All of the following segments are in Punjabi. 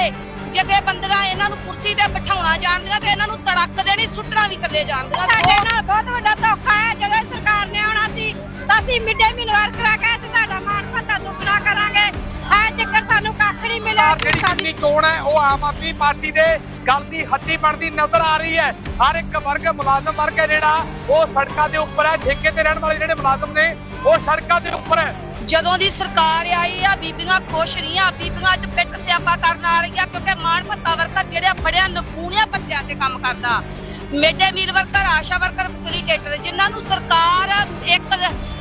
ਇਹ ਜਥੇਬੰਦੀਆਂ ਇਹਨਾਂ ਨੂੰ ਕੁਰਸੀ ਤੇ ਬਿਠਾਉਣਾ ਜਾਣਦੀਆਂ ਤੇ ਇਹਨਾਂ ਨੂੰ ਤੜਕ ਦੇਣੀ ਸੁੱਟਣਾ ਵੀ ਥੱਲੇ ਜਾਣਦੀਆਂ। ਸਾਡੇ ਨਾਲ ਬਹੁਤ ਵੱਡਾ ਧੋਖਾ ਹੈ ਜਦੋਂ ਇਹ ਸਰਕਾਰ ਨੇ ਆਉਣਾ ਸੀ ਤਾਂ ਅਸੀਂ ਮਿੱਡੇ ਮੀਲ ਵਰਕਰਾਂ ਕਹੇ ਅਸੀਂ ਤੁਹਾਡਾ ਮਾਣ ਭੱਤਾ ਦੁੱਗਣਾ ਕਰਾਂਗੇ। ਐ ਤੱਕ ਸਾਨੂੰ ਕੱਖ ਨਹੀਂ ਮਿਲਿਆ। ਜਿਹੜੀ ਜਿੰਨੀ ਚੋਣ ਹੈ ਉਹ ਆਮ ਆਦਮੀ ਪਾਰਟੀ ਦੇ ਗੱਲ ਦੀ ਹੱਡੀ ਬਣਦੀ ਨਜ਼ਰ ਆ ਰਹੀ ਹੈ। ਹਰ ਇੱਕ ਵਰਗ ਮੁਲਾਜ਼ਮ ਵਰਗ ਹੈ ਜਿਹੜਾ ਉਹ ਸੜਕਾਂ ਦੇ ਉੱਪਰ ਹੈ ਠੇਕੇ ਤੇ ਰਹਿਣ ਵਾਲੇ ਜਿਹੜੇ ਮੁਲਾਜ਼ਮ ਨੇ ਉਹ ਸੜਕਾਂ ਦੇ ਉੱਪਰ ਹੈ। ਜਦੋਂ ਦੀ ਸਰਕਾਰ ਆਈ ਆ, ਬੀਬੀਆਂ ਖੁਸ਼ ਨਹੀਂ ਆ, ਬੀਬੀਆਂ ਚ ਪਿੱਟ ਸਿਆਪਾ ਕਰਨ ਆ ਰਹੀਆਂ, ਕਿਉਂਕਿ ਮਾਣ ਭੱਤਾ ਵਰਕਰ ਜਿਹੜੇ ਬੜਿਆ ਨਗੂਣਿਆ ਪੱਤਿਆਂ ਤੇ ਕੰਮ ਕਰਦਾ। Midday meal worker, Asha worker facilitator ਜਿਨ੍ਹਾਂ ਨੂੰ ਸਰਕਾਰ ਇੱਕ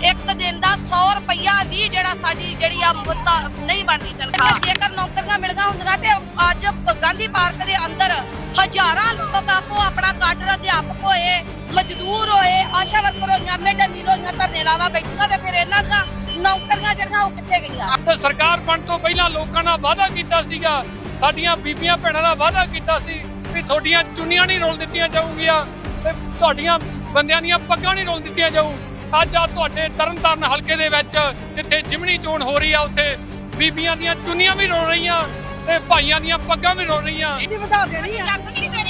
ਇੱਕ ਦਿਨ ਦਾ 100 ਰੁਪਇਆ ਵੀ ਜਿਹੜਾ ਸਾਡੀ ਜਿਹੜੀ ਆ ਮੁੱਦਾ ਨਹੀਂ ਬਣਦੀ ਤਨਖਾਹ ਜੇਕਰ ਨੌਕਰੀਆਂ ਮਿਲੀਆਂ ਹੁੰਦੀਆਂ ਤੇ ਅੱਜ ਗਾਂਧੀ ਪਾਰਕ ਦੇ ਅੰਦਰ ਹਜ਼ਾਰਾਂ ਲੋਕ ਆਪੋ ਆਪਣਾ ਕਾਡਰ ਅਧਿਆਪਕ ਹੋਏ, ਮਜ਼ਦੂਰ ਹੋਏ, ਆਸ਼ਾ ਵਰਕਰ ਹੋਈਆਂ, ਮਿਡ ਮੀਲ ਹੋਈਆਂ, ਧਰਨੇ ਲਾਵਾ ਬੈਠੀਆਂ ਤੇ ਫਿਰ ਇਹਨਾਂ ਦੀਆਂ ਨੌਕਰੀਆਂ ਜਿਹੜੀਆਂ ਉਹ ਕਿੱਥੇ ਗਈਆਂ? ਤੇ ਸਰਕਾਰ ਬਣ ਤੋਂ ਪਹਿਲਾਂ ਲੋਕਾਂ ਨਾਲ ਵਾਅਦਾ ਕੀਤਾ ਸੀਗਾ, ਸਾਡੀਆਂ ਬੀਬੀਆਂ ਭੈਣਾਂ ਨਾਲ ਵਾਅਦਾ ਕੀਤਾ ਸੀ। ਵੀ ਤੁਹਾਡੀਆਂ ਚੁੰਨੀਆਂ ਨਹੀਂ ਰੋਲ ਦਿੱਤੀਆਂ ਜਾਊਗੀਆਂ ਤੇ ਤੁਹਾਡੀਆਂ ਬੰਦਿਆਂ ਦੀਆਂ ਪੱਗਾਂ ਨਹੀਂ ਰੋਲ ਦਿੱਤੀਆਂ ਜਾਊ। ਅੱਜ ਆ ਤੁਹਾਡੇ ਤਰਨਤਾਰਨ ਹਲਕੇ ਦੇ ਵਿੱਚ ਜਿੱਥੇ ਜਿਮਣੀ ਚੋਣ ਹੋ ਰਹੀ ਆ ਉੱਥੇ ਬੀਬੀਆਂ ਦੀਆਂ ਚੁੰਨੀਆਂ ਵੀ ਰੋਲ ਰਹੀਆਂ ਤੇ ਭਾਈਆਂ ਦੀਆਂ ਪੱਗਾਂ ਵੀ ਰੋਲ ਰਹੀਆਂ। ਇਹਦੀ ਵਧਾ ਦੇਣੀ ਆ।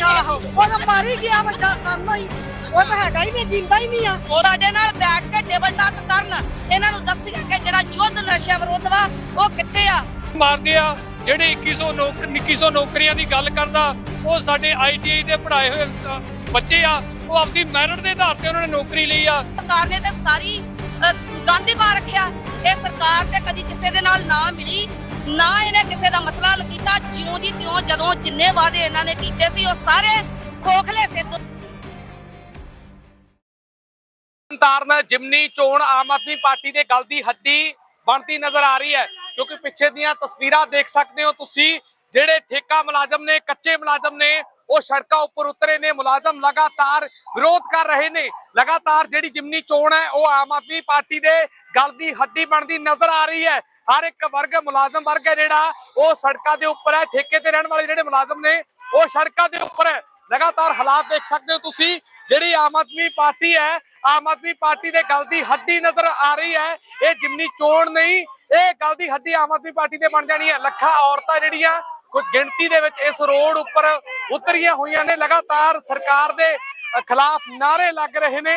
ਆਹੋ ਉਹ ਤਾਂ ਮਰ ਹੀ ਗਿਆ ਬੱਚਾ ਕਰਨਾ ਹੀ। ਉਹ ਤਾਂ ਹੈਗਾ ਹੀ ਨਹੀਂ ਜਿੰਦਾ ਹੀ ਨਹੀਂ ਆ। ਸਾਡੇ ਨਾਲ ਬੈਠ ਕੇ ਟੇਬਲ ਟਾਕ ਕਰਨ। ਇਹਨਾਂ ਨੂੰ ਦੱਸਿਆ ਕਿ ਜਿਹੜਾ ਯੁੱਧ ਨਸ਼ਾ ਵਿਰੋਧ ਵਾ ਉਹ ਕਿੱਥੇ ਆ? ਮਾਰਦੇ ਆ। ਜਿਹੜੇ 2100 ਨੌਕ 2100 ਨੌਕਰੀਆਂ ਦੀ ਗੱਲ ਕਰਦਾ ਉਹ ਸਾਡੇ ਆਈਟੀਆਈ ਦੇ ਪੜ੍ਹਾਏ ਹੋਏ ਬੱਚੇ ਆ ਉਹ ਆਪਦੀ ਮੈਰਿਟ ਦੇ ਆਧਾਰ ਤੇ ਉਹਨਾਂ ਨੇ ਨੌਕਰੀ ਲਈ ਆ। ਸਰਕਾਰ ਨੇ ਤੇ ਸਾਰੀ ਗਾਂਧੀ ਪਾ ਰੱਖਿਆ। ਇਹ ਸਰਕਾਰ ਤੇ ਕਦੀ ਕਿਸੇ ਦੇ ਨਾਲ ਨਾ ਮਿਲੀ ਨਾ ਇਹਨੇ ਕਿਸੇ ਦਾ ਮਸਲਾ ਹੱਲ ਕੀਤਾ। ਜਿਉਂ ਦੀ ਤਿਉਂ ਜਦੋਂ ਜਿੰਨੇ ਵਾਅਦੇ ਇਹਨਾਂ ਨੇ ਕੀਤੇ ਸੀ ਉਹ ਸਾਰੇ ਖੋਖਲੇ ਸਿੱਧ ਤਰਨਤਾਰਨ ਜਿਮਨੀ ਚੋਣ ਆਮ ਆਦਮੀ ਪਾਰਟੀ ਦੇ ਗੱਲ ਦੀ ਹੱਡੀ ਬਣਦੀ ਨਜ਼ਰ ਆ ਰਹੀ ਹੈ। ਕਿਉਂਕਿ ਪਿੱਛੇ ਦੀਆਂ ਤਸਵੀਰਾਂ ਦੇਖ ਸਕਦੇ ਹੋ ਤੁਸੀਂ, ਜਿਹੜੇ ਠੇਕਾ ਮੁਲਾਜ਼ਮ ਨੇ, ਕੱਚੇ ਮੁਲਾਜ਼ਮ ਨੇ, ਉਹ ਸੜਕਾਂ ਉੱਪਰ ਉਤਰੇ ਨੇ, ਮੁਲਾਜ਼ਮ ਲਗਾਤਾਰ ਵਿਰੋਧ ਕਰ ਰਹੇ ਨੇ। ਲਗਾਤਾਰ ਜਿਹੜੀ ਜਿਮਨੀ ਚੋਣ ਹੈ, ਉਹ ਆਮ ਆਦਮੀ ਪਾਰਟੀ ਦੇ ਗੱਲ ਦੀ ਹੱਡੀ ਬਣਦੀ ਨਜ਼ਰ ਆ ਰਹੀ ਹੈ। ਹਰ ਇੱਕ ਵਰਗ, ਮੁਲਾਜ਼ਮ ਵਰਗ ਹੈ ਜਿਹੜਾ, ਉਹ ਸੜਕਾਂ ਦੇ ਉੱਪਰ ਹੈ, ਠੇਕੇ ਤੇ ਰਹਿਣ ਵਾਲੇ ਜਿਹੜੇ ਮੁਲਾਜ਼ਮ ਨੇ, ਉਹ ਸੜਕਾਂ ਦੇ ਉੱਪਰ ਹੈ। ਲਗਾਤਾਰ ਹਾਲਾਤ ਦੇਖ ਸਕਦੇ ਹੋ ਤੁਸੀਂ, ਜਿਹੜੀ ਆਮ ਆਦਮੀ ਪਾਰਟੀ ਹੈ, ਆਮ ਆਦਮੀ ਪਾਰਟੀ ਦੇ ਗੱਲ ਦੀ ਹੱਡੀ ਨਜ਼ਰ ਆ ਰਹੀ ਹੈ। ਇਹ ਜਿਮਨੀ ਚੋਣ ਨਹੀਂ ਇਹ ਗੱਲ ਦੀ ਹੱਡੀ ਆਮ ਆਦਮੀ ਪਾਰਟੀ ਦੇ ਬਣ ਜਾਣੀ ਹੈ। ਲੱਖਾਂ ਔਰਤਾਂ ਜਿਹੜੀਆਂ ਕੁਝ ਗਿਣਤੀ ਦੇ ਵਿੱਚ ਇਸ ਰੋਡ ਉੱਪਰ ਉਤਰੀਆਂ ਹੋਈਆਂ ਨੇ। ਲਗਾਤਾਰ ਸਰਕਾਰ ਦੇ ਖਿਲਾਫ ਨਾਰੇ ਲੱਗ ਰਹੇ ਨੇ।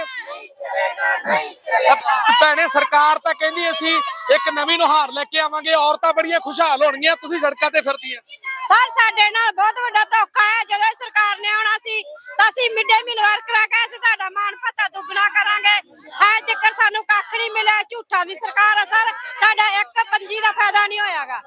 ਭੈਣੇ ਸਰਕਾਰ ਤਾਂ ਕਹਿੰਦੀ ਅਸੀਂ ਇੱਕ ਨਵੀਂ ਨੁਹਾਰ ਲੈ ਕੇ ਆਵਾਂਗੇ ਔਰਤਾਂ ਬੜੀਆਂ ਖੁਸ਼ਹਾਲ ਹੋਣਗੀਆਂ ਤੁਸੀਂ ਸੜਕਾਂ ਤੇ ਫਿਰਦੀਆਂ। ਸਰ ਸਾਡੇ ਨਾਲ ਬਹੁਤ ਵੱਡਾ ਧੋਖਾ ਹੈ ਜਦੋਂ ਇਹ ਸਰਕਾਰ ਨੇ ਆਉਣਾ ਸੀ ਤਾਂ ਅਸੀਂ ਮਿੱਡੇ ਮੀਲ ਵਰਕਰਾਂ ਕਹੇ ਅਸੀਂ ਤੁਹਾਡਾ ਮਾਣ ਭੱਤਾ ਦੁੱਗਣਾ ਕਰਾਂਗੇ। ਐ ਤੱਕ ਸਾਨੂੰ ਕੱਖ ਨਹੀਂ ਮਿਲਿਆ ਝੂਠਾਂ ਦੀ ਸਰਕਾਰ ਆ ਸਰ ਸਾਡਾ ਇੱਕ ਪੰਜੀ ਦਾ ਫਾਇਦਾ ਨਹੀਂ ਹੋਇਆਗਾ।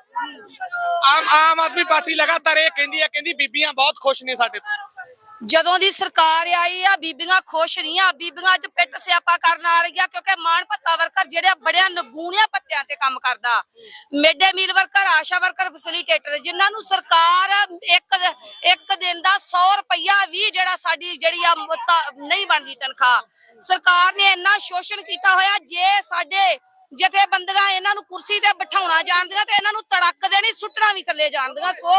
ਆਮ ਆਮ ਆਦਮੀ ਪਾਰਟੀ ਲਗਾਤਾਰ ਇਹ ਕਹਿੰਦੀ ਹੈ ਕਹਿੰਦੀ ਬੀਬੀਆਂ ਬਹੁਤ ਖੁਸ਼ ਨੇ ਸਾਡੇ ਤੋਂ। ਜਦੋਂ ਦੀ ਸਰਕਾਰ ਆਈ ਆ, ਬੀਬੀਆਂ ਖੁਸ਼ ਨਹੀਂ ਆ, ਬੀਬੀਆਂ ਚ ਪਿੱਟ ਸਿਆਪਾ ਕਰਨ ਆ ਰਹੀਆਂ ਕਿਉਂਕਿ ਮਾਣ ਭੱਤਾ ਵਰਕਰ ਜਿਹੜੇ ਬੜਿਆ ਨਗੂਣਿਆ ਪੱਤਿਆਂ ਤੇ ਕੰਮ ਕਰਦਾ। Midday meal worker, Asha worker facilitator ਜਿਨ੍ਹਾਂ ਨੂੰ ਸਰਕਾਰ ਇੱਕ ਇੱਕ ਦਿਨ ਦਾ 100 ਰੁਪਇਆ ਵੀ ਜਿਹੜਾ ਸਾਡੀ ਜਿਹੜੀ ਆ ਨਹੀਂ ਬਣਦੀ ਤਨਖਾਹ। ਸਰਕਾਰ ਨੇ ਇੰਨਾ ਸ਼ੋਸ਼ਣ ਕੀਤਾ ਹੋਇਆ, ਜੇ ਸਾਡੇ ਜਥੇਬੰਦੀਆਂ ਇਹਨਾਂ ਨੂੰ ਕੁਰਸੀ ਤੇ ਬਿਠਾਉਣਾ ਜਾਣਦੀਆਂ ਤੇ ਇਹਨਾਂ ਨੂੰ ਤੜਕ ਦੇਣੀ, ਸੁੱਟਣਾ ਵੀ ਥੱਲੇ ਜਾਣਦੀਆਂ। ਸੋ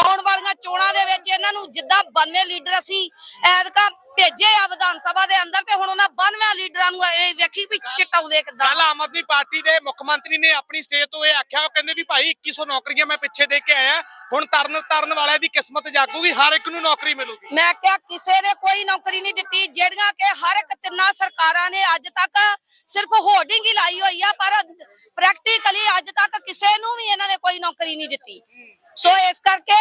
ਆਉਣ ਵਾਲੀਆਂ ਚੋਣਾਂ ਦੇ ਵਿੱਚ ਇਹਨਾਂ ਨੂੰ ਜਿੱਦਾਂ 92 ਲੀਡਰ ਅਸੀਂ ਐਦਕਾ ਭੇਜੇ ਆ ਵਿਧਾਨ ਸਭਾ ਦੇ ਅੰਦਰ ਤੇ ਹੁਣ ਉਹਨਾਂ 92 ਲੀਡਰਾਂ ਨੂੰ ਇਹ ਵੇਖੀ ਵੀ ਚਿਟਾਉਂਦੇ ਕਿੱਦਾਂ? ਕੱਲ ਆਮ ਆਦਮੀ ਪਾਰਟੀ ਦੇ ਮੁੱਖ ਮੰਤਰੀ ਨੇ ਆਪਣੀ ਸਟੇਜ ਤੋਂ ਇਹ ਆਖਿਆ ਉਹ ਕਹਿੰਦੇ ਵੀ ਭਾਈ 2100 ਨੌਕਰੀਆਂ ਮੈਂ ਪਿੱਛੇ ਦੇ ਕੇ ਆਇਆ ਹੁਣ ਤਰਨ ਤਰਨ ਵਾਲਿਆਂ ਦੀ ਕਿਸਮਤ ਜਾਗੂਗੀ ਹਰ ਇੱਕ ਨੂੰ ਨੌਕਰੀ ਮਿਲੂਗੀ। ਮੈਂ ਕਿਹਾ ਕਿਸੇ ਨੇ ਕੋਈ ਨੌਕਰੀ ਨਹੀਂ ਦਿੱਤੀ ਜਿਹੜੀਆਂ ਕਿ ਹਰ ਇੱਕ ਤਿੰਨਾਂ ਸਰਕਾਰਾਂ ਨੇ ਅੱਜ ਤੱਕ ਸਿਰਫ ਹੋਰਡਿੰਗ ਹੀ ਲਾਈ ਹੋਈ ਆ ਪਰ ਪ੍ਰੈਕਟੀਕਲੀ ਅੱਜ ਤੱਕ ਕਿਸੇ ਨੂੰ ਵੀ ਇਹਨਾਂ ਨੇ ਕੋਈ ਨੌਕਰੀ ਨਹੀਂ ਦਿੱਤੀ। ਸੋ ਇਸ ਕਰਕੇ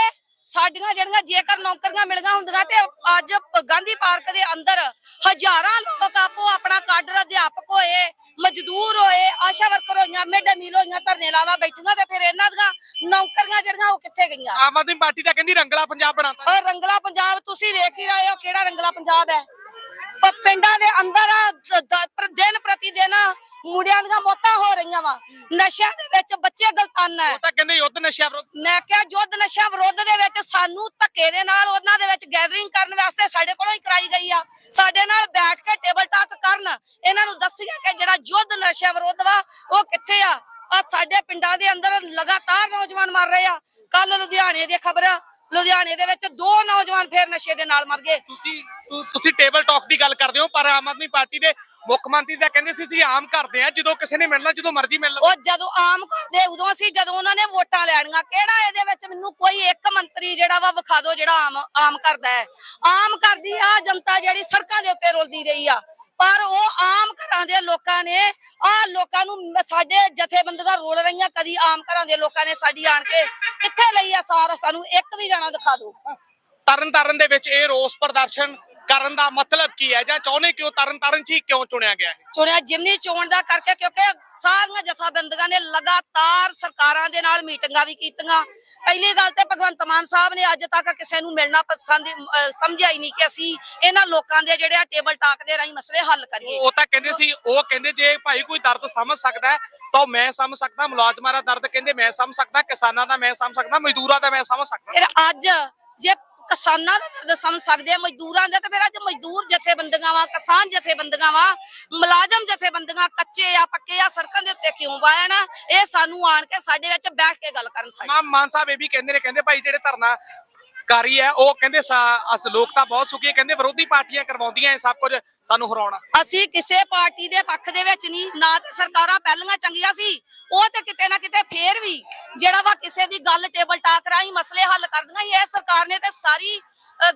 ਸਾਡੀਆਂ ਜਿਹੜੀਆਂ ਜੇਕਰ ਨੌਕਰੀਆਂ ਮਿਲੀਆਂ ਹੁੰਦੀਆਂ ਤੇ ਅੱਜ ਗਾਂਧੀ ਪਾਰਕ ਦੇ ਅੰਦਰ ਹਜ਼ਾਰਾਂ ਲੋਕ ਆਪੋ ਆਪਣਾ ਕਾਡਰ ਅਧਿਆਪਕ ਹੋਏ ਮਜ਼ਦੂਰ ਹੋਏ ਆਸ਼ਾ ਵਰਕਰ ਹੋਈਆਂ ਮਿਡ ਮੀਲ ਹੋਈਆਂ ਧਰਨੇ ਲਾਵਾ ਬੈਠੀਆਂ ਤੇ ਫਿਰ ਇਹਨਾਂ ਦੀਆਂ ਨੌਕਰੀਆਂ ਜਿਹੜੀਆਂ ਉਹ ਕਿੱਥੇ ਗਈਆਂ? ਆਮ ਆਦਮੀ ਪਾਰਟੀ ਤਾਂ ਕਹਿੰਦੀ ਰੰਗਲਾ ਪੰਜਾਬ ਬਣਾਤਾ। ਔਰ ਰੰਗਲਾ ਪੰਜਾਬ ਤੁਸੀਂ ਵੇਖ ਹੀ ਰਹੇ ਹੋ ਕਿਹੜਾ ਰੰਗਲਾ ਪੰਜਾਬ ਹੈ। ਪਿੰਡਾਂ ਦੇ ਅੰਦਰ ਦਿਨ ਪ੍ਰਤੀ ਦਿਨ ਮੁੰਡਿਆਂ ਦੀਆਂ ਮੌਤਾਂ ਹੋ ਰਹੀਆਂ ਵਾ। ਨਸ਼ਿਆਂ ਦੇ ਵਿੱਚ ਬੱਚੇ ਗਲਤਾਨਾ ਹੈ। ਉਹ ਤਾਂ ਕਹਿੰਦੇ ਯੁੱਧ ਨਸ਼ਾ ਵਿਰੋਧ। ਮੈਂ ਕਿਹਾ ਯੁੱਧ ਨਸ਼ਾ ਵਿਰੋਧ ਦੇ ਵਿੱਚ ਸਾਨੂੰ ਧੱਕੇ ਦੇ ਨਾਲ ਉਹਨਾਂ ਦੇ ਵਿੱਚ ਗੈਦਰਿੰਗ ਕਰਨ ਵਾਸਤੇ ਸਾਡੇ ਕੋਲੋਂ ਹੀ ਕਰਾਈ ਗਈ ਆ। ਸਾਡੇ ਨਾਲ ਬੈਠ ਕੇ ਟੇਬਲ ਟਾਕ ਕਰਨ। ਇਹਨਾਂ ਨੂੰ ਦੱਸਿਆ ਕਿ ਜਿਹੜਾ ਯੁੱਧ ਨਸ਼ਾ ਵਿਰੋਧ ਵਾ ਉਹ ਕਿੱਥੇ ਆ? ਆ ਸਾਡੇ ਪਿੰਡਾਂ ਦੇ ਅੰਦਰ ਲਗਾਤਾਰ ਨੌਜਵਾਨ ਮਰ ਰਹੇ ਆ। ਕੱਲ ਲੁਧਿਆਣੇ ਦੀ ਖਬਰ। ਲੁਧਿਆਣੇ ਦੇ ਵਿੱਚ ਦੋ ਨੌਜਵਾਨ ਫੇਰ ਨਸ਼ੇ ਦੇ ਨਾਲ ਮਰ ਗਏ। ਤੁਸੀਂ ਤੁਸੀਂ ਟੇਬਲ ਟਾਕ ਦੀ ਗੱਲ ਕਰਦੇ ਹੋ ਪਰ ਆਮ ਆਦਮੀ ਪਾਰਟੀ ਦੇ ਮੁੱਖ ਮੰਤਰੀ ਤਾਂ ਕਹਿੰਦੇ ਸੀ ਅਸੀਂ ਆਮ ਕਰਦੇ ਆ ਜਦੋਂ ਕਿਸੇ ਨੇ ਮਿਲਣਾ ਜਦੋਂ ਮਰਜ਼ੀ ਮਿਲ ਲਓ ਉਹ ਜਦੋਂ ਆਮ ਕਰਦੇ ਉਦੋਂ ਅਸੀਂ ਜਦੋਂ ਉਹਨਾਂ ਨੇ ਵੋਟਾਂ ਲੈਣੀਆਂ ਕਿਹੜਾ ਇਹਦੇ ਵਿੱਚ ਮੈਨੂੰ ਕੋਈ ਇੱਕ ਮੰਤਰੀ ਜਿਹੜਾ ਵਾ ਵਿਖਾ ਦਿਓ ਜਿਹੜਾ ਆਮ ਆਮ ਕਰਦਾ ਹੈ। ਆਮ ਕਰਦੀ ਆ ਜਨਤਾ ਜਿਹੜੀ ਸੜਕਾਂ ਦੇ ਉੱਤੇ ਰੁਲਦੀ ਰਹੀ ਆ। ਪਰ ਉਹ ਆਮ ਘਰਾਂ ਦੇ ਲੋਕਾਂ ਨੇ ਆ ਲੋਕਾਂ ਨੂੰ ਸਾਡੇ ਜਥੇਬੰਦੀਆਂ ਰੋਲ ਰਹੀਆਂ ਕਦੀ ਆਮ ਘਰਾਂ ਦੇ ਲੋਕਾਂ ਨੇ ਸਾਡੀ ਆਣ ਕੇ ਕਿੱਥੇ ਲਈ ਆ ਸਾਰਾ ਸਾਨੂੰ ਇੱਕ ਵੀ ਜਾਣਾ ਦਿਖਾ ਦਿਓ। ਤਰਨ ਤਾਰਨ ਦੇ ਵਿੱਚ ਇਹ ਰੋਸ ਪ੍ਰਦਰਸ਼ਨ ਕਰਨ ਦਾ ਮਤਲਬ ਕੀ ਹੈ? ਜਾਂ ਚਾਹੁੰਦੇ ਕਿਉਂ ਤਰਨ ਤਾਰਨ ਚ ਹੀ ਕਿਉਂ ਚੁਣਿਆ ਗਿਆ ਹੈ ਚੁਣਿਆ ਜਿਮਨੀ ਚੋਣ ਦਾ ਕਰਕੇ ਕਿਉਂਕਿ ਸਾਰੀਆਂ ਜਥੇਬੰਦੀਆਂ ਨੇ ਲਗਾਤਾਰ ਸਰਕਾਰਾਂ ਦੇ ਨਾਲ ਮੀਟਿੰਗਾਂ ਵੀ ਕੀਤੀਆਂ। ਪਹਿਲੀ ਗੱਲ ਤੇ ਭਗਵੰਤ ਮਾਨ ਸਾਹਿਬ ਨੇ ਅੱਜ ਤੱਕ ਕਿਸੇ ਨੂੰ ਮਿਲਣਾ ਪਸੰਦ ਸਮਝਿਆ ਹੀ ਨਹੀਂ ਕਿ ਅਸੀਂ ਇਹਨਾਂ ਲੋਕਾਂ ਦੇ ਜਿਹੜੇ ਆ ਟੇਬਲ ਟਾਕ ਦੇ ਰਾਹੀਂ ਮਸਲੇ ਹੱਲ ਕਰੀਏ। ਉਹ ਤਾਂ ਕਹਿੰਦੇ ਸੀ ਉਹ ਕਹਿੰਦੇ ਜੇ ਭਾਈ ਕੋਈ ਦਰਦ ਸਮਝ ਸਕਦਾ ਤਾਂ ਮੈਂ ਸਮਝ ਸਕਦਾ ਮੁਲਾਜ਼ਮਾਂ ਦਾ ਦਰਦ ਕਹਿੰਦੇ ਮੈਂ ਸਮਝ ਸਕਦਾ ਕਿਸਾਨਾਂ ਦਾ ਮੈਂ ਸਮਝ ਸਕਦਾ ਮਜ਼ਦੂਰਾਂ ਦਾ ਮੈਂ ਸਮਝ ਸਕਦਾ। ਅੱਜ ਜੇ ਕਿਸਾਨਾਂ ਦਾ ਦਰਦ ਸਮਝ ਸਕਦੇ ਆ, ਮਜ਼ਦੂਰਾਂ ਦਾ ਤਾਂ ਫਿਰ ਅੱਜ ਮਜ਼ਦੂਰ ਜਥੇਬੰਦੀਆਂ ਵਾ, ਕਿਸਾਨ ਜਥੇਬੰਦੀਆਂ ਵਾ, ਮੁਲਾਜ਼ਮ ਜਥੇਬੰਦੀਆਂ ਕੱਚੇ ਆ, ਪੱਕੇ ਆ, ਸੜਕਾਂ ਦੇ ਉੱਤੇ ਕਿਉਂ ਬਾਇਣ ਇਹ ਸਾਨੂੰ ਆਣ ਕੇ ਸਾਡੇ ਵਿੱਚ ਬੈਠ ਕੇ ਗੱਲ ਕਰਨ ਸਾਡੇ। ਮਾਨ ਸਾਹਿਬ ਇਹ ਵੀ ਕਹਿੰਦੇ ਨੇ, ਕਹਿੰਦੇ ਭਾਈ ਜਿਹੜੇ ਧਰਨਾ ਕਾਰੀ ਹੈ। ਉਹ ਕਹਿੰਦੇ ਅਸ ਲੋਕ ਤਾਂ ਬਹੁਤ ਸੁਖੀ ਕਹਿੰਦੇ ਵਿਰੋਧੀ ਪਾਰਟੀਆਂ ਕਰਵਾਉਂਦੀਆਂ ਇਹ ਸਭ ਕੁਝ ਸਾਨੂੰ ਹਰਾਉਣਾ। ਅਸੀਂ ਕਿਸੇ ਪਾਰਟੀ ਦੇ ਪੱਖ ਦੇ ਵਿੱਚ ਨਹੀਂ ਨਾ ਤੇ ਸਰਕਾਰਾਂ ਪਹਿਲੀਆਂ ਚੰਗੀਆਂ ਸੀ ਉਹ ਤੇ ਕਿਤੇ ਨਾ ਕਿਤੇ ਫੇਰ ਵੀ ਜਿਹੜਾ ਵਾ ਕਿਸੇ ਦੀ ਗੱਲ ਟੇਬਲ ਟਾਕ ਰਾਹੀਂ ਮਸਲੇ ਹੱਲ ਕਰਦੀਆਂ ਇਹ ਸਰਕਾਰ ਨੇ ਤੇ ਸਾਰੀ ਅਹ,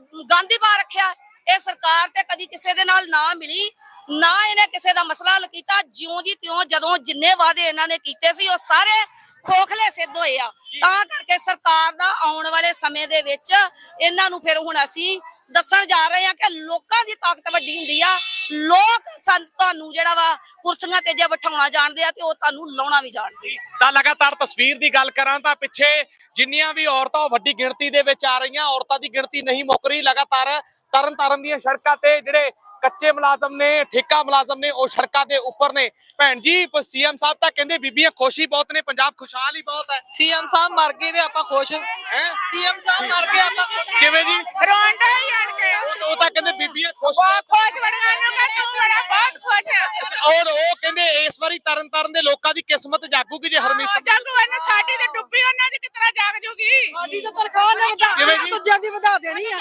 ਪਾ ਰੱਖਿਆ। ਇਹ ਸਰਕਾਰ ਤੇ ਕਦੀ ਕਿਸੇ ਦੇ ਨਾਲ ਨਾ ਮਿਲੀ ਨਾ ਇਹਨੇ ਕਿਸੇ ਦਾ ਮਸਲਾ ਹੱਲ ਕੀਤਾ। ਜਿਉਂ ਦੀ ਤਿਉਂ ਜਦੋਂ ਜਿੰਨੇ ਵਾਅਦੇ ਇਹਨਾਂ ਨੇ ਕੀਤੇ ਸੀ ਉਹ ਸਾਰੇ ਖੋਖਲੇ ਸਿੱਧ ਹੋਏ ਆ। ਤਾਂ ਕਰਕੇ ਸਰਕਾਰ ਦਾ ਆਉਣ ਵਾਲੇ ਸਮੇਂ ਦੇ ਵਿੱਚ ਇਹਨਾਂ ਨੂੰ ਫਿਰ ਹੁਣ ਅਸੀਂ ਦੱਸਣ ਜਾ ਰਹੇ ਹਾਂ ਕਿ ਲੋਕਾਂ ਦੀ ਤਾਕਤ ਵੱਡੀ ਹੁੰਦੀ ਆ। ਲੋਕ ਤੁਹਾਨੂੰ ਜਿਹੜਾ ਵਾ ਕੁਰਸੀਆਂ ਤੇ ਜੇ ਬਿਠਾਉਣਾ ਜਾਣਦੇ ਆ ਤੇ ਉਹ ਤੁਹਾਨੂੰ ਲਾਉਣਾ ਵੀ ਜਾਣਦੇ ਆ। ਤਾਂ ਲਗਾਤਾਰ ਤਸਵੀਰ ਦੀ ਗੱਲ ਕਰਾਂ ਤਾਂ ਪਿੱਛੇ ਜਿੰਨੀਆਂ ਵੀ ਔਰਤਾਂ ਉਹ ਵੱਡੀ ਗਿਣਤੀ ਦੇ ਵਿੱਚ ਆ ਰਹੀਆਂ, ਔਰਤਾਂ ਦੀ ਗਿਣਤੀ ਨਹੀਂ ਮੁੱਕ ਰਹੀ। ਲਗਾਤਾਰ ਤਰਨ ਤਾਰਨ ਦੀਆਂ ਸੜਕਾਂ ਤੇ ਜਿਹੜੇ ਕੱਚੇ ਮੁਲਾਜ਼ਮ ਨੇ ਠੇਕਾ ਮੁਲਾਜ਼ਮ ਨੇ ਉਹ ਸੜਕਾਂ ਦੇ ਉੱਪਰ ਨੇ। ਭੈਣ ਜੀ ਸੀਐਮ ਸਾਹਿਬ ਤਾਂ ਕਹਿੰਦੇ ਬੀਬੀਆਂ ਖੁਸ਼ੀ ਬਹੁਤ ਨੇ ਪੰਜਾਬ ਖੁਸ਼ਹਾਲ ਹੀ ਬਹੁਤ ਹੈ। ਸੀਐਮ ਸਾਹਿਬ ਮਰ ਗਏ ਤੇ ਆਪਾਂ ਖੁਸ਼। ਹੈ? ਸੀਐਮ ਸਾਹਿਬ ਮਰ ਗਏ ਆਪਾਂ। ਕਿਵੇਂ ਜੀ? ਰੋਂਡਾ ਹੀ ਆਣ ਕੇ। ਉਹ- ਤਾਂ ਕਹਿੰਦੇ ਬੀਬੀਆਂ ਖੁਸ਼ ਬਹੁਤ ਖੁਸ਼ ਬੜੀਆਂ ਨੂੰ ਕਿ ਤੂੰ ਬੜਾ ਬਹੁਤ ਖੁਸ਼ ਹੈ ਔਰ ਉਹ ਕਹਿੰਦੇ ਇਸ ਵਾਰੀ ਤਰਨ ਤਾਰਨ ਦੇ ਲੋਕਾਂ ਦੀ ਕਿਸਮਤ ਜਾਗੂਗੀ ਜੇ ਹਰਮੀਤ ਸਿੰਘ ਜੱਗ ਵਨ ਸਾਡੀ ਤੇ ਡੁੱਬੀ ਉਹਨਾਂ ਦੀ ਕਿਤਨਾ ਜਾਗ ਜੂਗੀ? ਸਾਡੀ ਤਾਂ ਤਨਖਾਹ ਨਾ ਵਧਾ ਕਿਵੇਂ ਜੀ? ਦੂਜਿਆਂ ਦੀ ਵਧਾ ਦੇਣੀ ਆ।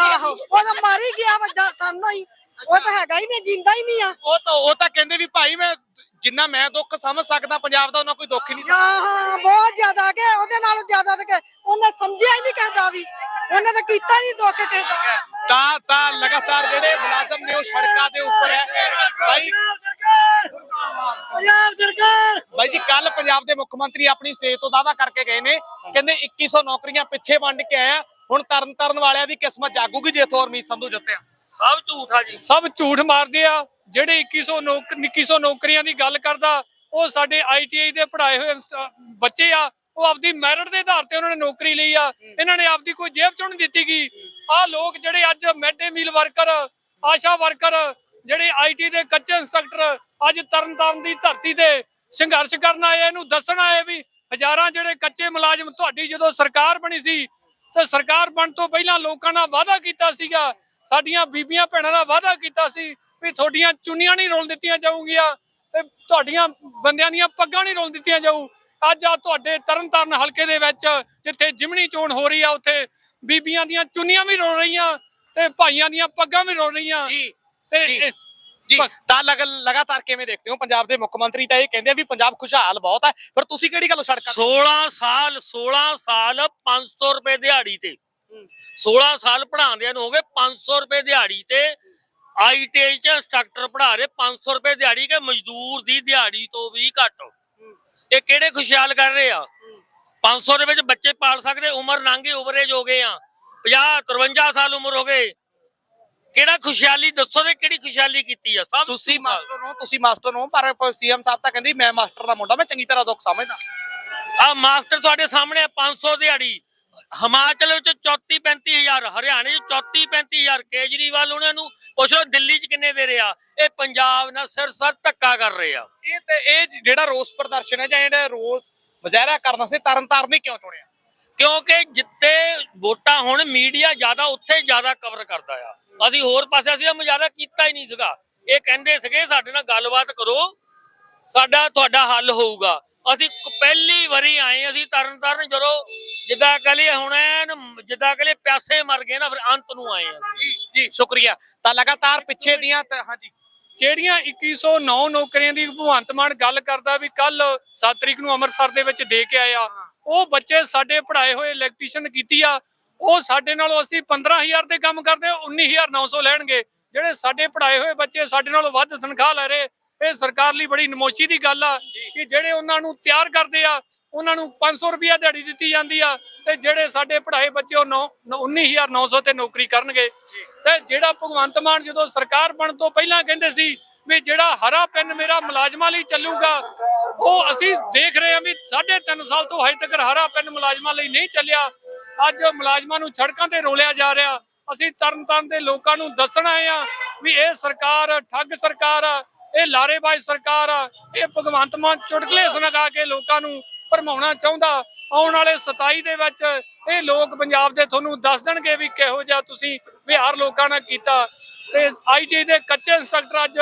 ਆਹੋ ਉਹ ਤਾਂ ਮਰ ਹੀ ਗਿਆ ਵੱਡਾ ਸਾਨੂੰ ਹੀ। ਉਹ ਤਾਂ ਹੈਗਾ ਹੀ ਨਹੀਂ ਜਿੰਦਾ ਹੀ ਨਹੀਂ ਆ। ਉਹ ਤਾਂ ਉਹ ਤਾਂ ਕਹਿੰਦੇ ਵੀ ਭਾਈ ਮੈਂ ਜਿੰਨਾ ਮੈਂ ਦੁੱਖ ਸਮਝ ਸਕਦਾ ਪੰਜਾਬ ਦਾ ਉਹਨਾਂ ਕੋਈ ਦੁੱਖ ਹੀ ਨਹੀਂ ਹਾਂ ਹਾਂ ਬਹੁਤ ਜ਼ਿਆਦਾ ਕਿ ਉਹਦੇ ਨਾਲੋਂ ਜ਼ਿਆਦਾ ਤੇ ਕਿ ਉਹਨੇ ਸਮਝਿਆ ਹੀ ਨਹੀਂ ਕਹਿੰਦਾ ਵੀ। ਉਹਨੇ ਤਾਂ ਕੀਤਾ ਹੀ ਨਹੀਂ ਦੁੱਖ ਕਿਸੇ ਦਾ। ਤਾਂ ਤਾਂ ਲਗਾਤਾਰ ਜਿਹੜੇ ਮੁਲਾਜ਼ਮ ਨੇ ਉਹ ਸੜਕਾਂ ਦੇ ਉੱਪਰ ਹੈ। ਭਾਈ ਪੰਜਾਬ ਸਰਕਾਰ! ਬਾਈ ਜੀ ਕੱਲ ਪੰਜਾਬ ਦੇ ਮੁੱਖ ਮੰਤਰੀ ਆਪਣੀ ਸਟੇਜ ਤੋਂ ਦਾਵਾ ਕਰਕੇ ਗਏ ਨੇ। ਕਹਿੰਦੇ 2100 ਨੌਕਰੀਆਂ ਪਿੱਛੇ ਵੰਡ ਕੇ ਆਇਆ ਹੁਣ ਤਰਨ ਤਰਨ ਵਾਲਿਆਂ ਦੀ ਕਿਸਮਤ ਜਾਗੂਗੀ ਜੇ ਇੱਥੋਂ ਹਰਮੀਤ ਸੰਧੂ ਜਿੱਤਿਆ ਸਭ ਝੂਠ ਆ ਜੀ। ਸਭ ਝੂਠ ਮਾਰਦੇ ਆ, ਜਿਹੜੇ 2100 ਨੌਕ 2100 ਨੌਕਰੀਆਂ ਦੀ ਗੱਲ ਕਰਦਾ, ਉਹ ਸਾਡੇ ਆਈਟੀਆਈ ਦੇ ਪੜਾਏ ਹੋਏ ਬੱਚੇ ਆ, ਉਹ ਆਪਦੀ ਮੈਰਿਟ ਦੇ ਆਧਾਰ ਤੇ ਉਹਨਾਂ ਨੇ ਨੌਕਰੀ ਲਈ ਆ। ਇਹਨਾਂ ਨੇ ਆਪਦੀ ਕੋਈ ਜੇਬ ਚੋਂ ਨਹੀਂ ਦਿੱਤੀ ਗਈ ਆ ਲੋਕ ਜਿਹੜੇ ਅੱਜ mid day meal worker, Asha worker, ਜਿਹੜੇ ਆਈਟੀ ਦੇ ਕੱਚੇ ਇੰਸਟ੍ਰਕਟਰ, ਅੱਜ ਤਰਨਤਾਰਨ ਦੀ ਧਰਤੀ ਤੇ ਸੰਘਰਸ਼ ਕਰਨ ਆਏ ਇਹਨੂੰ ਦੱਸਣ ਆਏ ਵੀ ਹਜ਼ਾਰਾਂ ਜਿਹੜੇ ਕੱਚੇ ਮੁਲਾਜ਼ਮ ਤੁਹਾਡੀ ਜਦੋਂ ਸਰਕਾਰ ਬਣੀ ਸੀ, ਤੇ ਸਰਕਾਰ ਬਣ ਤੋਂ ਪਹਿਲਾਂ ਲੋਕਾਂ ਨਾਲ ਵਾਅਦਾ ਕੀਤਾ ਸੀਗਾ ਸਾਡੀਆਂ ਬੀਬੀਆਂ ਭੈਣਾਂ ਨਾਲ ਵਾਅਦਾ ਕੀਤਾ ਸੀ ਵੀ ਤੁਹਾਡੀਆਂ ਚੁੰਨੀਆਂ ਨਹੀਂ ਰੋਲ ਦਿੱਤੀਆਂ ਜਾਊਗੀਆਂ ਤੇ ਤੁਹਾਡੀਆਂ ਬੰਦਿਆਂ ਦੀਆਂ ਪੱਗਾਂ ਨਹੀਂ ਰੋਲ ਦਿੱਤੀਆਂ ਜਾਊ ਅੱਜ ਆ ਤੁਹਾਡੇ ਤਰਨਤਾਰਨ ਹਲਕੇ ਦੇ ਵਿੱਚ ਜਿੱਥੇ ਜਿਮਣੀ ਚੋਣ ਹੋ ਰਹੀ ਆ ਉੱਥੇ ਬੀਬੀਆਂ ਦੀਆਂ ਚੁੰਨੀਆਂ ਵੀ ਰੋਲ ਰਹੀਆਂ ਤੇ ਭਾਈਆਂ ਦੀਆਂ ਪੱਗਾਂ ਵੀ ਰੋਲ ਰਹੀਆਂ ਜੀ ਤੇ ਜੀ। ਤਾਂ ਲਗ ਲਗਾਤਾਰ ਕਿਵੇਂ ਦੇਖਦੇ ਹੋ ਪੰਜਾਬ ਦੇ ਮੁੱਖ ਮੰਤਰੀ ਤਾਂ ਇਹ ਕਹਿੰਦੇ ਆ ਵੀ ਪੰਜਾਬ ਖੁਸ਼ਹਾਲ ਬਹੁਤ ਹੈ ਪਰ ਤੁਸੀਂ ਕਿਹੜੀ ਗੱਲ ਸੜਕਾਂ ਤੇ 16 ਸਾਲ 16 ਸਾਲ 500 ਰੁਪਏ ਦਿਹਾੜੀ ਤੇ 16 ਸਾਲ ਪੜਾਉਂਦਿਆਂ ਨੂੰ ਹੋ ਗਏ 500 ਰੁਪਏ ਦਿਹਾੜੀ ਤੇ ਆਈਟੀਆਈ ਚ ਇੰਸਟ੍ਰਕਟਰ ਪੜਾ ਰਹੇ 500 ਰੁਪਏ ਦਿਹਾੜੀ ਕੇ ਮਜ਼ਦੂਰ ਦੀ ਦਿਹਾੜੀ ਤੋਂ ਵੀ ਘੱਟ। ਇਹ ਕਿਹੜੇ ਖੁਸ਼ਹਾਲ ਕਰ ਰਹੇ ਆ? 500 ਦੇ ਵਿੱਚ ਬੱਚੇ ਪਾਲ ਸਕਦੇ ਉਮਰ ਨਾਂਗੇ ਓਵਰੇਜ ਹੋ ਗਏ ਆ। 50 53 ਸਾਲ ਉਮਰ ਹੋ ਗਏ। ਕਿਹੜਾ ਖੁਸ਼ਹਾਲੀ ਦੱਸੋ ਤੇ ਕਿਹੜੀ ਖੁਸ਼ਹਾਲੀ ਕੀਤੀ ਆ? ਸਭ ਤੁਸੀਂ। ਮਾਸਟਰ ਹੋ ਤੁਸੀਂ ਮਾਸਟਰ ਹੋ ਪਰ ਸੀਐਮ ਸਾਹਿਬ ਤਾਂ ਕਹਿੰਦੇ ਮੈਂ ਮਾਸਟਰ ਦਾ ਮੁੰਡਾ ਮੈਂ ਚੰਗੀ ਤਰ੍ਹਾਂ ਦੁੱਖ ਸਮਝਦਾ। ਆ ਮਾਸਟਰ ਤੁਹਾਡੇ ਸਾਹਮਣੇ ਆ, 500 ਦਿਹਾੜੀ। ਹਿਮਾਚਲ ਵਿੱਚ 34 35000 ਹਰਿਆਣੇ 'ਚ 34 35000 ਕੇਜਰੀਵਾਲ ਉਹਨਾਂ ਨੂੰ ਪੁੱਛ ਲਓ ਦਿੱਲੀ 'ਚ ਕਿੰਨੇ ਦੇ ਰਿਹਾ ਇਹ ਪੰਜਾਬ ਨਾਲ ਸਿਰ ਸਰ ਧੱਕਾ ਕਰ ਰਹੇ ਆ। ਇਹ ਤੇ ਇਹ ਜਿਹੜਾ ਰੋਸ ਪ੍ਰਦਰਸ਼ਨ ਹੈ ਜਾਂ ਜਿਹੜਾ ਰੋਸ ਮੁਜ਼ਾਹਰਾ ਕਰਨਾ ਸੀ ਤਰਨ ਤਾਰਨ ਨੇ ਕਿਉਂ ਚੁਣਿਆ? ਕਿਉਂਕਿ ਜਿੱਤੇ ਵੋਟਾਂ ਹੁਣ ਮੀਡੀਆ ਜ਼ਿਆਦਾ ਉੱਥੇ ਜ਼ਿਆਦਾ ਕਵਰ ਕਰਦਾ ਆ। ਅਸੀਂ ਹੋਰ ਪਾਸੇ ਅਸੀਂ ਮੁਜ਼ਾਹਰਾ ਕੀਤਾ ਹੀ ਨਹੀਂ ਸੀਗਾ। ਇਹ ਕਹਿੰਦੇ ਸੀਗੇ ਸਾਡੇ ਨਾਲ ਗੱਲਬਾਤ ਕਰੋ ਸਾਡਾ ਤੁਹਾਡਾ ਹੱਲ ਹੋਊਗਾ। ਅਸੀਂ ਪਹਿਲੀ ਵਾਰੀ ਆਏ ਅਸੀਂ ਤਰਨ ਤਾਰਨ ਜਦੋਂ ਜਿੱਦਾਂ ਕਹ ਲਈ ਹੁਣ ਐਨ ਜਿੱਦਾਂ ਕਹ ਲਈ ਪਿਆਸੇ ਮਰ ਗਏ ਨਾ ਫਿਰ ਅੰਤ ਨੂੰ ਆਏ ਆ। ਜੀ ਜੀ ਸ਼ੁਕਰੀਆ। ਤਾਂ ਲਗਾਤਾਰ ਪਿੱਛੇ ਦੀਆਂ ਤਾਂ- ਹਾਂਜੀ। ਜਿਹੜੀਆਂ 2109 ਨੌਕਰੀਆਂ ਦੀ ਭਗਵੰਤ ਮਾਨ ਗੱਲ ਕਰਦਾ ਵੀ ਕੱਲ 7 ਤਰੀਕ ਨੂੰ ਅੰਮ੍ਰਿਤਸਰ ਦੇ ਵਿੱਚ ਦੇ ਕੇ ਆਇਆ ਉਹ ਬੱਚੇ ਸਾਡੇ ਪੜਾਏ ਹੋਏ ਇਲੈਕਟ੍ਰੀਸ਼ੀਅਨ ਕੀਤੀ ਆ ਉਹ ਸਾਡੇ ਨਾਲੋਂ ਅਸੀਂ 15000 ਤੇ ਕੰਮ ਕਰਦੇ 19900 ਲੈਣਗੇ। ਜਿਹੜੇ ਸਾਡੇ ਪੜਾਏ ਹੋਏ ਬੱਚੇ ਸਾਡੇ ਨਾਲੋਂ ਵੱਧ ਤਨਖਾਹ ਲੈ ਰਹੇ ਇਹ ਸਰਕਾਰ ਲਈ ਬੜੀ ਨਮੋਸ਼ੀ ਦੀ ਗੱਲ ਆ ਕਿ ਜਿਹੜੇ ਉਹਨਾਂ ਨੂੰ ਤਿਆਰ ਕਰਦੇ ਆ, ਉਹਨਾਂ ਨੂੰ 500 ਰੁਪਿਆ ਦਿਹਾੜੀ ਦਿੱਤੀ ਜਾਂਦੀ ਆ ਤੇ ਜਿਹੜੇ ਸਾਡੇ ਪੜ੍ਹਾਏ ਬੱਚੇ ਉਹ 9 19900 ਤੇ ਨੌਕਰੀ ਕਰਨਗੇ। ਤੇ ਜਿਹੜਾ ਭਗਵੰਤ ਮਾਨ ਜਦੋਂ ਸਰਕਾਰ ਬਣਨ ਤੋਂ ਪਹਿਲਾਂ ਕਹਿੰਦੇ ਸੀ ਵੀ ਜਿਹੜਾ ਹਰਾ ਪੈਨ ਮੇਰਾ ਮੁਲਾਜ਼ਮਾਂ ਲਈ ਚੱਲੂਗਾ, ਉਹ ਅਸੀਂ ਦੇਖ ਰਹੇ ਹਾਂ ਵੀ 3.5 ਸਾਲ ਤੋਂ ਹਜੇ ਤੱਕ ਹਰਾ ਪੈਨ ਮੁਲਾਜ਼ਮਾਂ ਲਈ ਨਹੀਂ ਚੱਲਿਆ। ਅੱਜ ਮੁਲਾਜ਼ਮਾਂ ਨੂੰ ਸੜਕਾਂ ਤੇ ਰੋਲਿਆ ਜਾ ਰਿਹਾ। ਅਸੀਂ ਤਰਨਤਾਰਨ ਦੇ ਲੋਕਾਂ ਨੂੰ ਦੱਸਣਾ ਆਏ ਆ ਵੀ ਇਹ ਸਰਕਾਰ ਠੱਗ ਸਰਕਾਰ ਆ ਇਹ ਲਾਰੇਬਾਜ਼ ਸਰਕਾਰ ਆ, ਇਹ ਭਗਵੰਤ ਮਾਨ ਚੁਟਕਲੇ ਸੁਣਾ ਕੇ ਲੋਕਾਂ ਨੂੰ ਭਰਮਾਉਣਾ ਚਾਹੁੰਦਾ। ਆਉਣ ਵਾਲੇ 27 ਦੇ ਵਿੱਚ ਇਹ ਲੋਕ ਪੰਜਾਬ ਦੇ ਤੁਹਾਨੂੰ ਦੱਸ ਦੇਣਗੇ ਵੀ ਕਿਹੋ ਜਿਹਾ ਤੁਸੀਂ ਵਿਹਾਰ ਲੋਕਾਂ ਨਾਲ ਕੀਤਾ। ਤੇ ਆਈਟੀ ਦੇ ਕੱਚੇ ਇੰਸਟ੍ਰਕਟਰ ਅੱਜ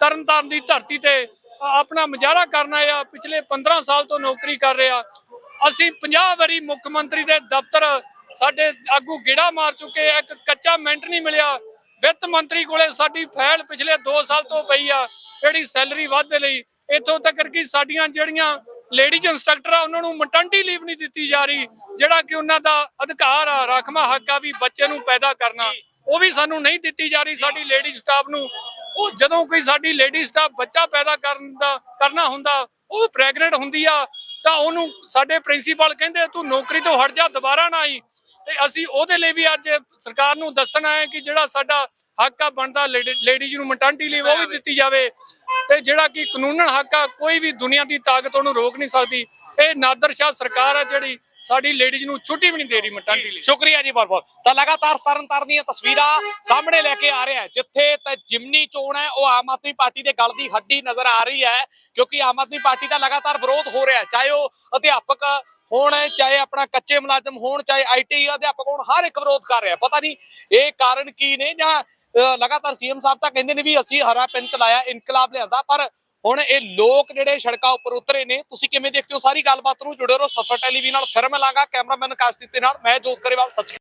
ਤਰਨਤਾਰਨ ਦੀ ਧਰਤੀ ਤੇ ਆਪਣਾ ਮੁਜ਼ਾਹਰਾ ਕਰਨਾ ਆ, ਪਿਛਲੇ 15 ਸਾਲ ਤੋਂ ਨੌਕਰੀ ਕਰ ਰਿਹਾ। ਅਸੀਂ 50 ਵਾਰੀ ਮੁੱਖ ਮੰਤਰੀ ਦੇ ਦਫ਼ਤਰ ਸਾਡੇ ਆਗੂ ਗੇੜਾ ਮਾਰ ਚੁੱਕੇ ਆ, ਇੱਕ ਕੱਚਾ ਮਿੰਟ ਨਹੀਂ ਮਿਲਿਆ। ਵਿੱਤ ਮੰਤਰੀ ਕੋਲੇ ਸਾਡੀ ਫਾਈਲ ਪਿਛਲੇ 2 ਸਾਲ ਤੋਂ ਪਈ ਆ। ਜਿਹੜੀ ਸੈਲਰੀ ਵਾਧੇ ਲਈ, ਇੱਥੋਂ ਤੱਕ ਕਿ ਸਾਡੀਆਂ ਜਿਹੜੀਆਂ ਲੇਡੀਜ਼ ਇੰਸਟ੍ਰਕਟਰ ਆ, ਉਹਨਾਂ ਨੂੰ ਮਟਰਨਿਟੀ ਲੀਵ ਨਹੀਂ ਦਿੱਤੀ ਜਾ ਰਹੀ, ਜਿਹੜਾ ਕਿ ਉਹਨਾਂ ਦਾ ਅਧਿਕਾਰ ਆ, ਰਾਖਵਾ ਹੱਕ ਆ ਵੀ ਬੱਚੇ ਨੂੰ ਪੈਦਾ ਕਰਨਾ, ਉਹ ਵੀ ਸਾਨੂੰ ਨਹੀਂ ਦਿੱਤੀ ਜਾ ਰਹੀ ਸਾਡੀ ਲੇਡੀ ਸਟਾਫ ਨੂੰ। ਉਹ ਜਦੋਂ ਕੋਈ ਸਾਡੀ ਲੇਡੀ ਸਟਾਫ ਬੱਚਾ ਪੈਦਾ ਕਰਨ ਦਾ, ਕਰਨਾ ਹੁੰਦਾ, ਉਹ ਪ੍ਰੈਗਨੈਂਟ ਹੁੰਦੀ ਆ, ਤਾਂ ਉਹਨੂੰ ਸਾਡੇ ਪ੍ਰਿੰਸੀਪਲ ਕਹਿੰਦੇ, ਤੂੰ ਨੌਕਰੀ ਤੋਂ ਹਟ ਜਾ, ਦੁਬਾਰਾ ਨਾ ਆਈ। ਤੇ ਅਸੀਂ ਉਹਦੇ ਲਈ ਵੀ ਅੱਜ ਸਰਕਾਰ ਨੂੰ ਦੱਸਣ ਆਏ ਕਿ ਜਿਹੜਾ ਸਾਡਾ ਹੱਕ ਆ ਬਣਦਾ ਲੇਡੀਜ਼ ਨੂੰ ਮਟਰਨਿਟੀ ਲੀਵ ਉਹ ਵੀ ਦਿੱਤੀ ਜਾਵੇ। ਤੇ ਜਿਹੜਾ ਕਿ ਕਾਨੂੰਨਨ ਹੱਕ ਆ ਕੋਈ ਵੀ ਦੁਨੀਆ ਦੀ ਤਾਕਤ ਉਹਨੂੰ ਰੋਕ ਨਹੀਂ ਸਕਦੀ। ਇਹ ਨਾਦਰ ਸ਼ਾਹ ਸਰਕਾਰ ਆ ਜਿਹੜੀ ਸਾਡੀ ਲੇਡੀਜ਼ ਨੂੰ ਛੁੱਟੀ ਵੀ ਨਹੀਂ ਦੇ ਰਹੀ ਮਟਰਨਿਟੀ ਲਈ। ਸ਼ੁਕਰੀਆ ਜੀ ਬਹੁਤ ਬਹੁਤ। ਤਾਂ ਲਗਾਤਾਰ ਤਰਨ ਤਾਰਨ ਦੀਆਂ ਤਸਵੀਰਾਂ ਸਾਹਮਣੇ ਲੈ ਕੇ ਆ ਰਿਹਾ ਹੈ ਜਿੱਥੇ ਤਾਂ ਜਿਮਨੀ ਚੋਣ ਹੈ ਉਹ ਆਮ ਆਦਮੀ ਪਾਰਟੀ ਦੇ ਗਲ ਦੀ ਹੱਡੀ ਨਜ਼ਰ ਆ ਰਹੀ ਹੈ ਕਿਉਂਕਿ ਆਮ ਆਦਮੀ ਪਾਰਟੀ ਦਾ ਲਗਾਤਾਰ ਵਿਰੋਧ ਹੋ ਰਿਹਾ ਹੈ ਚਾਹੇ ਉਹ ਅਧਿਆਪਕ ਹੋਣ ਚਾਹੇ ਆਪਣਾ ਕੱਚੇ ਮੁਲਾਜ਼ਮ ਹੋਣ ਚਾਹੇ ਆਈਟੀ ਅਧਿਆਪਕ ਹੋਣ ਹਰ ਇੱਕ ਵਿਰੋਧ ਕਰ ਰਿਹਾ। ਪਤਾ ਨਹੀਂ ਇਹ ਕਾਰਨ ਕੀ ਨੇ ਜਾਂ ਅ, ਲਗਾਤਾਰ ਸੀਐਮ ਸਾਹਿਬ ਤਾਂ ਕਹਿੰਦੇ ਨੇ ਵੀ ਅਸੀਂ ਹਰਾ ਪੈਨ ਚਲਾਇਆ ਇਨਕਲਾਬ ਲਿਆਂਦਾ ਪਰ ਹੁਣ ਇਹ ਲੋਕ ਜਿਹੜੇ ਸੜਕਾਂ ਉੱਪਰ ਉਤਰੇ ਨੇ ਤੁਸੀਂ ਕਿਵੇਂ ਦੇਖਦੇ ਹੋ? ਸਾਰੀ ਗੱਲਬਾਤ ਨੂੰ ਜੁੜੇ ਰਹੋ ਸਫਰ ਟੈਲੀਵਿਜ਼ਨ ਨਾਲ ਫਿਰ ਮਿਲਾਂਗਾ ਕੈਮਰਾਮੈਨ ਕਾਸ਼ਦੀਪ ਦੇ ਨਾਲ। ਮੈਂ ਜੋਤ ਕਰੇਵਾਲ ਸਤਿ ਸ਼੍ਰੀ ਅਕਾਲ।